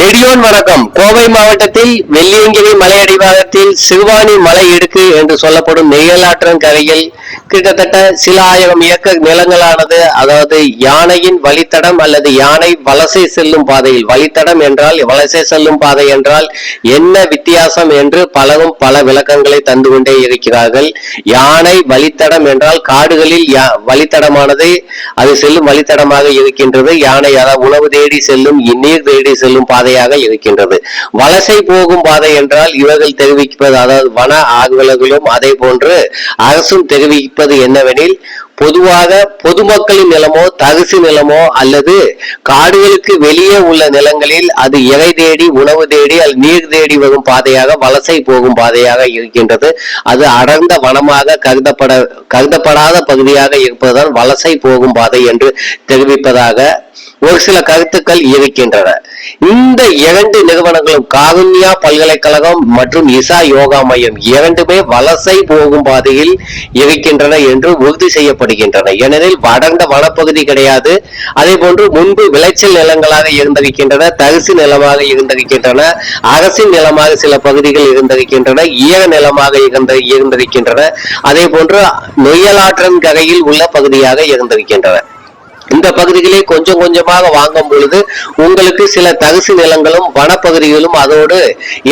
நெடியோன் வணக்கம். கோவை மாவட்டத்தில் வெள்ளியங்கிரி மலையடிவாகத்தில் சிறுவாணி மலை இடுக்கு என்று சொல்லப்படும் நெய்யலாற்றன் கரையில் கிட்டத்தட்ட சில ஆயிரம் ஏக்கர் நிலங்களானது அதாவது யானையின் வழித்தடம் அல்லது யானை வலசை செல்லும் பாதையில் வழித்தடம் என்றால் வலசை செல்லும் பாதை என்றால் என்ன வித்தியாசம் என்று பலரும் பல விளக்கங்களை தந்து கொண்டே இருக்கிறார்கள். யானை வழித்தடம் என்றால் காடுகளில் யா- வழித்தடமானது அது செல்லும் வழித்தடமாக இருக்கின்றது. யானை அதாவது உணவு தேடி செல்லும் நீர் தேடி செல்லும் பாதையாக இருக்கின்றது. வலசை போகும் பாதை என்றால் இவர்கள் தெரிவிப்பது அதாவது வன ஆர்வலர்களும் அதே போன்று அரசும் தெரிவிப்பது என்னவெனில் பொதுவாக பொதுமக்களின் நிலமோ தரிசு நிலமோ அல்லது காடுகளுக்கு வெளியே உள்ள நிலங்களில் அது இறை தேடி உணவு தேடி அல்லது நீர் தேடி வரும் பாதையாக வலசை போகும் பாதையாக இருக்கின்றது. அது அடர்ந்த வனமாக கருதப்பட கருதப்படாத பகுதியாக இருப்பதுதான் வலசை போகும் பாதை என்று தெரிவிப்பதாக ஒரு சில கருத்துக்கள் இருக்கின்றன. இந்த இரண்டு நிறுவனங்களும் காருண்யா பல்கலைக்கழகம் மற்றும் இசா யோகா மையம் இரண்டுமே வலசை போகும் பாதையில் இருக்கின்றன என்று உறுதி செய்யப்படுகின்றன ஏனெனில் அடர்ந்த வனப்பகுதி கிடையாது. அதே போன்று முன்பு விளைச்சல் நிலங்களாக இருந்திருக்கின்றன தரிசு நிலமாக இருந்திருக்கின்றன அரசின் நிலமாக சில பகுதிகள் இருந்திருக்கின்றன ஈர நிலமாக இருந்த இருந்திருக்கின்றன. அதே போன்று நொய்யலாற்றன் கரையில் உள்ள பகுதியாக இருந்திருக்கின்றன. இந்த பகுதிகளை கொஞ்சம் கொஞ்சமாக வாங்கும் பொழுது உங்களுக்கு சில தகுசு நிலங்களும் வனப்பகுதிகளும் அதோடு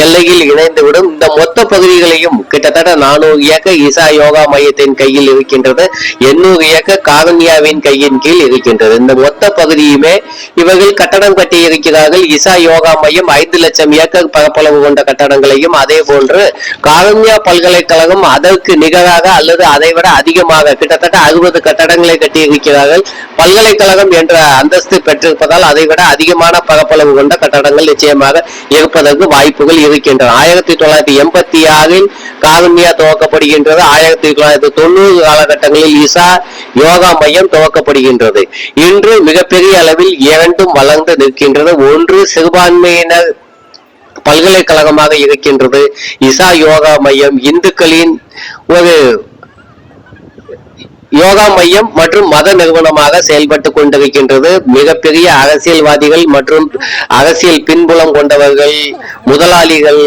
எல்லையில் இணைந்துவிடும். இந்த மொத்த பகுதிகளையும் கிட்டத்தட்ட நானூறு ஏக்க இசா யோகா மையத்தின் கையில் இருக்கின்றது. எண்ணூறு ஏக்க காரண்யாவின் கையின் கீழ் இருக்கின்றது. இந்த மொத்த பகுதியுமே இவர்கள் கட்டடம் கட்டி இருக்கிறார்கள் இசா யோகா மையம் ஐந்து லட்சம் ஏக்கர் பரப்பளவு கொண்ட கட்டடங்களையும் அதே போன்று காரண்யா பல்கலைக்கழகம் அதற்கு நிகராக அல்லது அதை விட அதிகமாக கிட்டத்தட்ட அறுபது கட்டடங்களை கட்டி இருக்கிறார்கள் பல்கலை பல்கலைக்கழகம் என்ற அந்தஸ்து பெற்றிருப்பதால் அதை விட அதிகமான பரப்பளவு கொண்ட கட்டடங்கள் நிச்சயமாக இருப்பதற்கு வாய்ப்புகள் இருக்கின்றன. ஆயிரத்தி தொள்ளாயிரத்தி எண்பத்தி ஆறில் காருண்யா துவக்கப்படுகின்றது. ஆயிரத்தி தொள்ளாயிரத்தி தொண்ணூறு காலகட்டங்களில் இசா யோகா மையம் துவக்கப்படுகின்றது. இன்று மிகப்பெரிய அளவில் இரண்டும் வளர்ந்து நிற்கின்றது. ஒன்று சிறுபான்மையினர் பல்கலைக்கழகமாக இருக்கின்றது. இசா யோகா மையம் இந்துக்களின் ஒரு யோகா மையம் மற்றும் மத நிறுவனமாக செயல்பட்டு கொண்டிருக்கின்றது. மிகப்பெரிய அரசியல்வாதிகள் மற்றும் அரசியல் பின்புலம் கொண்டவர்கள் முதலாளிகள்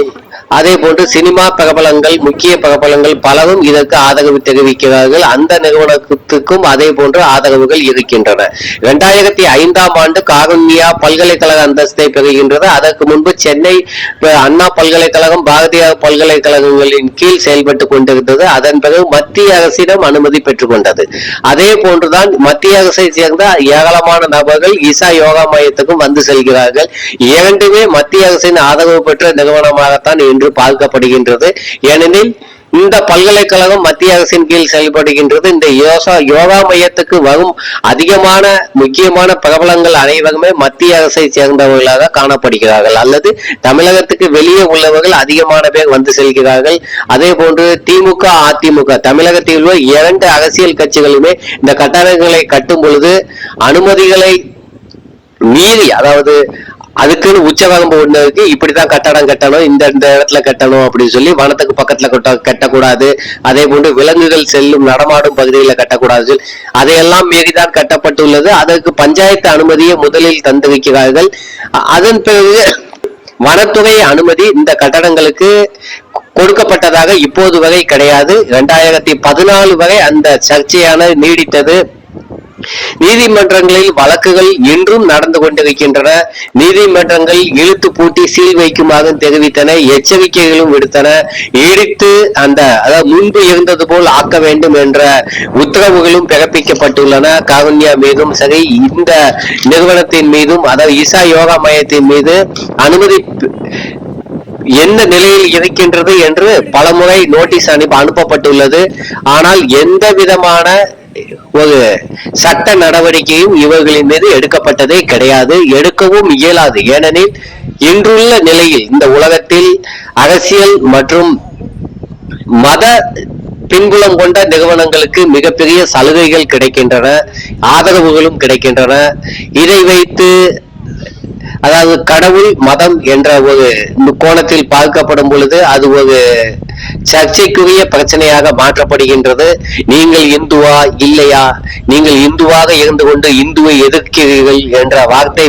அதே போன்று சினிமா பிரபலங்கள் முக்கிய பிரபலங்கள் பலரும் இதற்கு ஆதரவு தெரிவிக்கிறார்கள். அந்த நிறுவனத்துக்கும் அதே போன்று ஆதரவுகள் இருக்கின்றன. இரண்டாயிரத்தி ஐந்தாம் ஆண்டு காருண்யா பல்கலைக்கழக அந்தஸ்தை பெறுகின்றது. அதற்கு முன்பு சென்னை அண்ணா பல்கலைக்கழகம் பாரதியார் பல்கலைக்கழகங்களின் கீழ் செயல்பட்டு கொண்டிருந்தது. அதன் பிறகு மத்திய அரசிடம் அனுமதி பெற்றுக்கொண்டது. அதே போன்றுதான் மத்திய அரசை சேர்ந்த ஏராளமான நபர்கள் இசா யோகா மையத்துக்கும் வந்து செல்கிறார்கள். இரண்டுமே மத்திய அரசின் ஆதரவு பெற்ற நிறுவனமாகத்தான் என்று பார்க்கப்படுகின்றது. ஏனெனில் இந்த பல்கலைக்கழகம் மத்திய அரசின் கீழ் செயல்படுகின்றது. இந்த யோசா யோகா மையத்துக்கு வரும் அதிகமான முக்கியமான பிரபலங்கள் அனைவருமே மத்திய அரசை சேர்ந்தவர்களாக காணப்படுகிறார்கள். அல்லது தமிழகத்துக்கு வெளியே உள்ளவர்கள் அதிகமான பேர் வந்து செல்கிறார்கள். அதே போன்று திமுக அதிமுக தமிழகத்தில் உள்ள இரண்டு அரசியல் கட்சிகளுமே இந்த கட்டடங்களை கட்டும் பொழுது அனுமதிகளை மீறி அதாவது அதுக்குன்னு உச்சவாகம் ஒண்ணு இப்படிதான் கட்டடம் கட்டணும் இந்த இந்த இடத்துல கட்டணும் அப்படின்னு சொல்லி வனத்துக்கு பக்கத்துல கட்ட கட்டக்கூடாது. அதே போன்று விலங்குகள் செல்லும் நடமாடும் பகுதிகளில் கட்டக்கூடாது சொல்லி அதையெல்லாம் மீறிதான் கட்டப்பட்டுள்ளது. அதற்கு பஞ்சாயத்து அனுமதியை முதலில் தந்து வைக்கிறார்கள் அதன் பிறகு வனத்துறை அனுமதி இந்த கட்டடங்களுக்கு கொடுக்கப்பட்டதாக இப்போது வரை கிடையாது. இரண்டாயிரத்தி பதினாலு வரை அந்த சர்ச்சையான நீடித்தது. நீதிமன்றங்களில் வழக்குகள் இன்றும் நடந்து கொண்டிருக்கின்றன. நீதிமன்றங்கள் இழுத்து பூட்டி சீல் வைக்குமாறு தெரிவித்தன. எச்சரிக்கைகளும் விடுத்தன. இடித்து அந்த அதாவது முன்பு இருந்தது போல் ஆக்க வேண்டும் என்ற உத்தரவுகளும் பிறப்பிக்கப்பட்டுள்ளன. காருண்யா மீதும் சரி இந்த நிறுவனத்தின் மீதும் அதாவது இசா யோகா மையத்தின் மீது அனுமதி என்ன நிலையில் இருக்கின்றது என்று பலமுறை நோட்டீஸ் அனுப்ப அனுப்பப்பட்டுள்ளது. ஆனால் எந்த விதமான ஒரு சட்ட நடவடிக்கையும் இவர்களின் மீது எடுக்கப்பட்டதே கிடையாது எடுக்கவும் இயலாது. ஏனெனில் இன்றுள்ள நிலையில் இந்த உலகத்தில் அரசியல் மற்றும் மத பின்புலம் கொண்ட நிறுவனங்களுக்கு மிகப்பெரிய சலுகைகள் கிடைக்கின்றன ஆதரவுகளும் கிடைக்கின்றன. இதை வைத்து அதாவது கடவுள் மதம் என்ற ஒரு கோணத்தில் பார்க்கப்படும் பொழுது அது ஒரு சர்ச்சைக்குரிய பிரச்சனையாக மாற்றப்படுகின்றது. நீங்கள் இந்துவா இல்லையா? நீங்கள் இந்துவாக இருந்து கொண்டு இந்துவை எதிர்க்கிறீர்கள் என்ற வார்த்தை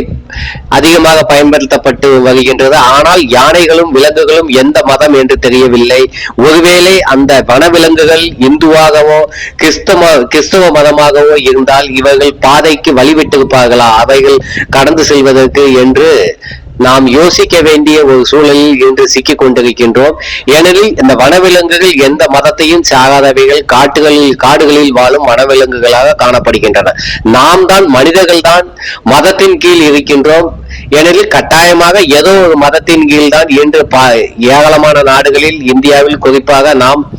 அதிகமாக பயன்படுத்தப்பட்டு வருகின்றது. ஆனால் யானைகளும் விலங்குகளும் எந்த மதம் என்று தெரியவில்லை. ஒருவேளை அந்த வனவிலங்குகள் இந்துவாகவோ கிறிஸ்தவ கிறிஸ்தவ மதமாகவோ இருந்தால் இவர்கள் பாதைக்கு வழிவிட்டிருப்பார்களா? அவைகள் கடந்து செல்வதற்கு என்று நாம் யோசிக்க வேண்டிய ஒரு சூழலில் இன்று சிக்கிக் கொண்டிருக்கின்றோம். ஏனெனில் இந்த வனவிலங்குகள் எந்த மதத்தையும் சாராதவைகள் காட்டுகளில் காடுகளில் வாழும் வனவிலங்குகளாக காணப்படுகின்றன. நாம் தான் மனிதர்கள் தான் மதத்தின் கீழ் இருக்கின்றோம். ஏனெனில் கட்டாயமாக ஏதோ ஒரு மதத்தின் கீழ் தான் இன்று ஏராளமான நாடுகளில் இந்தியாவில் குறிப்பாக நாம்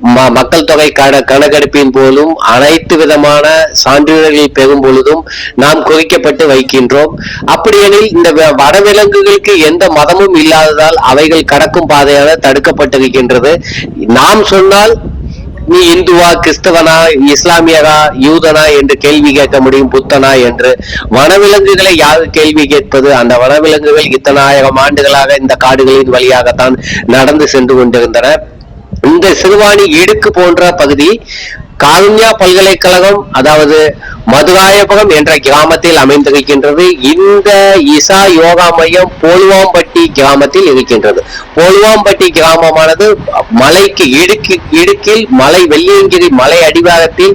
மக்கள் தொகை கண- கணக்கெடுப்பின் போதும் அனைத்து விதமான சான்றிதழ்களை பெறும் பொழுதும் நாம் குறிக்கப்பட்டு வைக்கின்றோம். அப்படியெனில் இந்த வனவிலங்குகளுக்கு எந்த மதமும் இல்லாததால் அவைகள் கடக்கும் பாதையாக தடுக்கப்பட்டிருக்கின்றது. நாம் சொன்னால் நீ இந்துவா கிறிஸ்தவனா இஸ்லாமியரா யூதனா என்று கேள்வி கேட்க முடியும் புத்தனா என்று. வனவிலங்குகளை யார் கேள்வி கேட்பது? அந்த வனவிலங்குகள் இத்தனாயிரம் ஆண்டுகளாக இந்த காடுகளின் வழியாகத்தான் நடந்து சென்று கொண்டிருந்தன. இந்த சிறுவாணி இடுக்கு போன்ற பகுதி காருண்யா பல்கலைக்கழகம் அதாவது மதுராயபுரம் என்ற கிராமத்தில் அமைந்திருக்கின்றது. இந்த இசா யோகா மையம் போலுவாம்பட்டி கிராமத்தில் இருக்கின்றது. போலுவாம்பட்டி கிராமமானது மலைக்கு இடுக்கு இடுக்கில் மலை வெள்ளியங்கிரி மலை அடிவாரத்தில்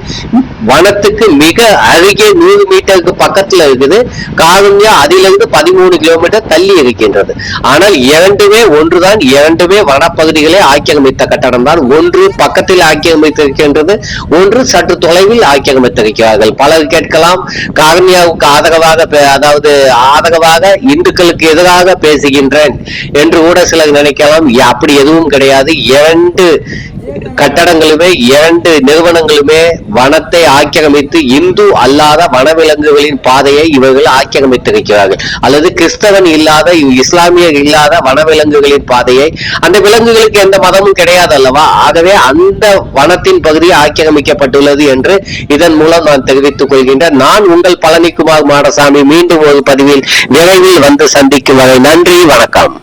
வனத்துக்கு மிக அருகே நூறு மீட்டருக்கு பக்கத்துல இருக்குது. காருண்யா அதிலிருந்து பதிமூணு கிலோமீட்டர் தள்ளி இருக்கின்றது. ஆனால் இரண்டுமே ஒன்றுதான் இரண்டுமே வனப்பகுதிகளை ஆக்கிரமித்த கட்டடம் தான். ஒன்று பக்கத்தில் ஆக்கிரமித்திருக்கின்றது ஒன்று சற்று தொலைவில் ஆக்கிரமித்திருக்கிறார்கள். பலர் கேட்கலாம் காரணியாவுக்கு ஆதரவாக பே- அதாவது ஆதரவாக இந்துக்களுக்கு எதிராக பேசுகின்றேன் என்று கூட சிலர் நினைக்கலாம். அப்படி எதுவும் கிடையாது. இரண்டு கட்டடங்களுமே இரண்டு நிறுவனங்களுமே வனத்தை ஆக்கிரமித்து இந்து அல்லாத வனவிலங்குகளின் பாதையை இவர்கள் ஆக்கிரமித்திருக்கிறார்கள். அல்லது கிறிஸ்தவன் இல்லாத இஸ்லாமியர் இல்லாத வனவிலங்குகளின் பாதையை அந்த விலங்குகளுக்கு எந்த மதமும் கிடையாது அல்லவா? ஆகவே அந்த வனத்தின் பகுதி ஆக்கிரமிக்கப்பட்டுள்ளது என்று இதன் மூலம் நான் தெரிவித்துக் கொள்கின்றேன். நான் உங்கள் பழனிக்குமார் மாடசாமி மீண்டும் ஒரு பதிவில் விரைவில் வந்து சந்திக்கும் வரை நன்றி வணக்கம்.